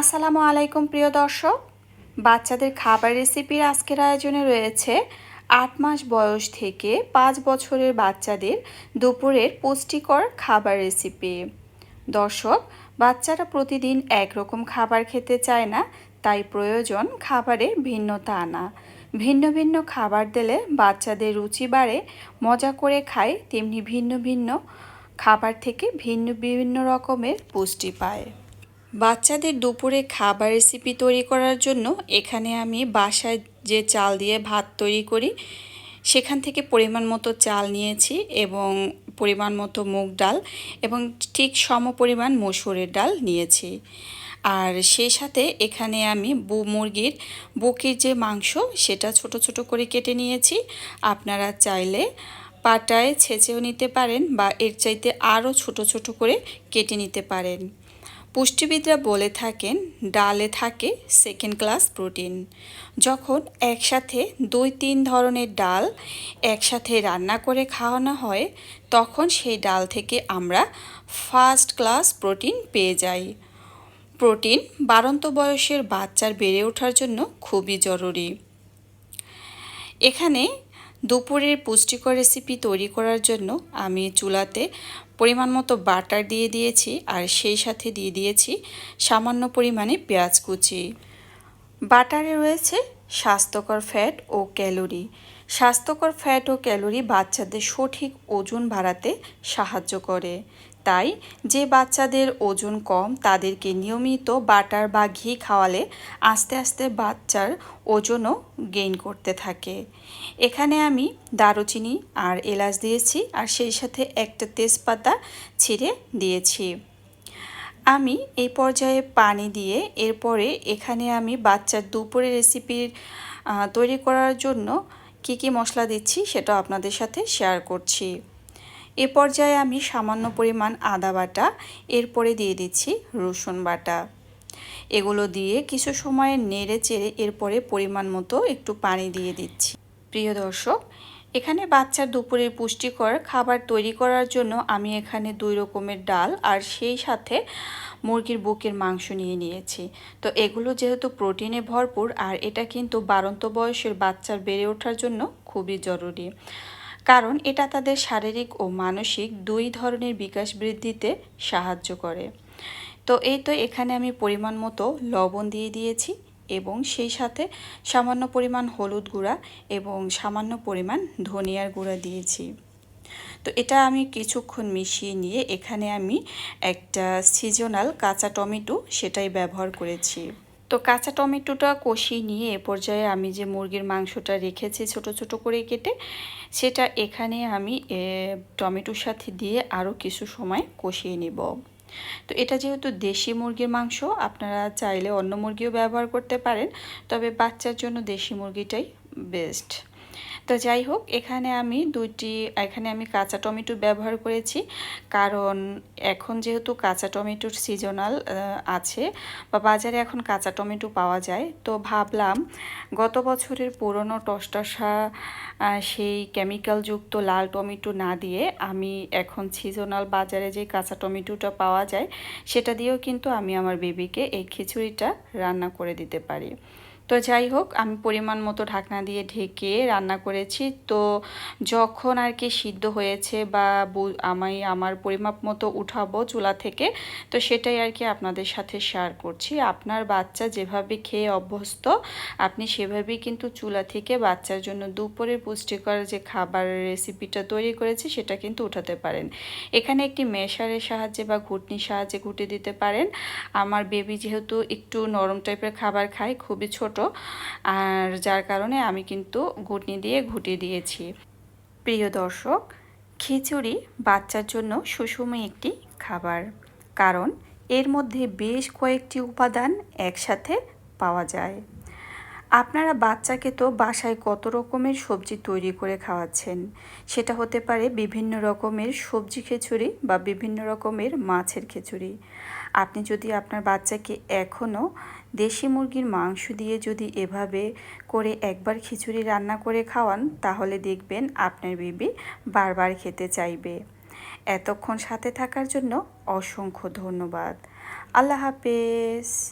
আসসালামু আলাইকুম, প্রিয় দর্শক। বাচ্চাদের খাবার রেসিপির আজকের আয়োজনে রয়েছে আট মাস বয়স থেকে পাঁচ বছরের বাচ্চাদের দুপুরের পুষ্টিকর খাবার রেসিপি। দর্শক, বাচ্চারা প্রতিদিন একরকম খাবার খেতে চায় না, তাই প্রয়োজন খাবারে ভিন্নতা আনা। ভিন্ন ভিন্ন খাবার দিলে বাচ্চাদের রুচি বাড়ে, মজা করে খায়, তেমনি ভিন্ন ভিন্ন খাবার থেকে ভিন্ন বিভিন্ন রকমের পুষ্টি পায়। বাচ্চাদের দুপুরে খাবার রেসিপি তৈরি করার জন্য এখানে আমি বাসায় যে চাল দিয়ে ভাত তৈরি করি, সেখান থেকে পরিমাণ মতো চাল নিয়েছি এবং পরিমাণ মতো মুগ ডাল এবং ঠিক সম পরিমাণ মসুরের ডাল নিয়েছি। আর সেই সাথে এখানে আমি বু, মুরগির বুকের যে মাংস, সেটা ছোট ছোট করে কেটে নিয়েছি। আপনারা চাইলে পাটায় ছেঁচেও নিতে পারেন বা এর চাইতে আরও ছোট ছোট করে কেটে নিতে পারেন। পুষ্টিবিদরা বলে থাকেন, ডালে থাকে সেকেন্ড ক্লাস প্রোটিন যখন একসাথে দুই তিন ধরনের ডাল একসাথে রান্না করে খাওয়ানো হয়, তখন সেই ডাল থেকে আমরা ফার্স্ট ক্লাস প্রোটিন পেয়ে যাই। প্রোটিন বারন্ত বয়সের বাচ্চার বেড়ে ওঠার জন্য খুবই জরুরি। এখানে দুপুরের পুষ্টিকর রেসিপি তৈরি করার জন্য আমি চুলাতে পরিমাণ মতো বাটার দিয়ে দিয়েছি আর সেই সাথে দিয়ে দিয়েছি সামান্য পরিমাণে পেঁয়াজ কুচি। বাটারে রয়েছে স্বাস্থ্যকর ফ্যাট ও ক্যালোরি স্বাস্থ্যকর ফ্যাট ও ক্যালোরি বাচ্চাদের সঠিক ওজন বাড়াতে সাহায্য করে। তাই যে বাচ্চাদের ওজন কম, তাদেরকে নিয়মিত বাটার বা ঘি খাওয়ালে আস্তে আস্তে বাচ্চার ওজনও গেইন করতে থাকে। এখানে আমি দারুচিনি আর এলাচ দিয়েছি আর সেই সাথে একটা তেজপাতা ছিঁড়ে দিয়েছি। আমি এই পর্যায়ে পানি দিয়ে এরপরে এখানে আমি বাচ্চার দুপুরে রেসিপির তৈরি করার জন্য কি কি মশলা দিচ্ছি সেটা আপনাদের সাথে শেয়ার করছি। এ পর্যায়ে আমি সামান্য পরিমাণ আদা বাটা, এরপরে দিয়ে দিচ্ছি রসুন বাটা। এগুলো দিয়ে কিছু সময় নেড়ে চেড়ে এরপরে পরিমাণ মতো একটু পানি দিয়ে দিচ্ছি। প্রিয় দর্শক, এখানে বাচ্চার দুপুরের পুষ্টিকর খাবার তৈরি করার জন্য আমি এখানে দুই রকমের ডাল আর সেই সাথে মুরগির বুকের মাংস নিয়ে নিয়েছি। তো এগুলো যেহেতু প্রোটিনে ভরপুর, আর এটা কিন্তু বারন্ত বয়সের বাচ্চার বেড়ে ওঠার জন্য খুবই জরুরি। কারণ এটা তাদের শারীরিক ও মানসিক দুই ধরনের বিকাশ বৃদ্ধিতে সাহায্য করে। তো এই তো এখানে আমি পরিমাণ মতো লবণ দিয়ে দিয়েছি এবং সেই সাথে সামান্য পরিমাণ হলুদ গুঁড়া এবং সামান্য পরিমাণ ধনিয়ার গুঁড়া দিয়েছি। তো এটা আমি কিছুক্ষণ মিশিয়ে নিয়ে এখানে আমি একটা সিজনাল কাঁচা টমেটো সেটাই ব্যবহার করেছি। তো কাঁচা টমেটোটা কষিয়ে নিয়ে এ পর্যায়ে আমি যে মুরগির মাংসটা রেখেছি ছোট ছোট করে কেটে, সেটা এখানে আমি টমেটোর সাথে দিয়ে আরও কিছু সময় কষিয়ে নেব। তো এটা যেহেতু দেশি মুরগির মাংস, আপনারা চাইলে অন্য মুরগিও ব্যবহার করতে পারেন, তবে বাচ্চার জন্য দেশি মুরগিটাই বেস্ট তো যাই হোক, এখানে আমি দুইটি, এখানে আমি কাঁচা টমেটো ব্যবহার করেছি। কারণ এখন যেহেতু কাঁচা টমেটোর সিজনাল আছে, বা বাজারে এখন কাঁচা টমেটো পাওয়া যায়, তো ভাবলাম গত বছরের পুরনো টসটসা সেই কেমিক্যালযুক্ত লাল টমেটো না দিয়ে আমি এখন সিজনাল বাজারে যে কাঁচা টমেটোটা পাওয়া যায়, সেটা দিয়েও কিন্তু আমি আমার বেবিকে এই খিচুড়িটা রান্না করে দিতে পারি। তো যাই হোক, আমি পরিমাণ মতো ঢাকনা দিয়ে ঢেকে রান্না করেছি। তো যখন আর কি সিদ্ধ হয়েছে বা আমি আমার পরিমাপ মতো উঠাবো চুলা থেকে, তো সেটাই আর কি আপনাদের সাথে শেয়ার করছি। আপনার বাচ্চা যেভাবে খেয়ে অভ্যস্ত, আপনি সেভাবেই কিন্তু চুলা থেকে বাচ্চার জন্য দুপুরের পুষ্টিকর যে খাবার রেসিপিটা তৈরি করেছি, সেটা কিন্তু উঠাতে পারেন। এখানে একটি মেশারের সাহায্যে বা ঘুটনির সাহায্যে ঘুটে দিতে পারেন। আমার বেবি যেহেতু একটু নরম টাইপের খাবার খায়, খুবই ছোট ছোট। আর যার কারণে আমি কিন্তু ঘুটনি দিয়ে ঘুটে দিয়েছি। প্রিয় দর্শক, খিচুড়ি বাচ্চার জন্য সুষম একটি খাবার। কারণ এর মধ্যে বেশ কয়েকটি উপাদান একসাথে পাওয়া যায়। আপনারা বাচ্চাকে তো বাসায় কত রকমের সবজি তৈরি করে খাওয়াচ্ছেন? সেটা হতে পারে বিভিন্ন রকমের সবজি খিচুড়ি বা বিভিন্ন রকমের মাছের খিচুড়ি। আপনি যদি আপনার বাচ্চাকে এখনও দেশি মুরগির মাংস দিয়ে যদি এভাবে করে একবার খিচুড়ি রান্না করে খাওয়ান, তাহলে দেখবেন আপনার বেবি বারবার খেতে চাইবে। এতক্ষণ সাথে থাকার জন্য অসংখ্য ধন্যবাদ। আল্লাহ হাফেজ।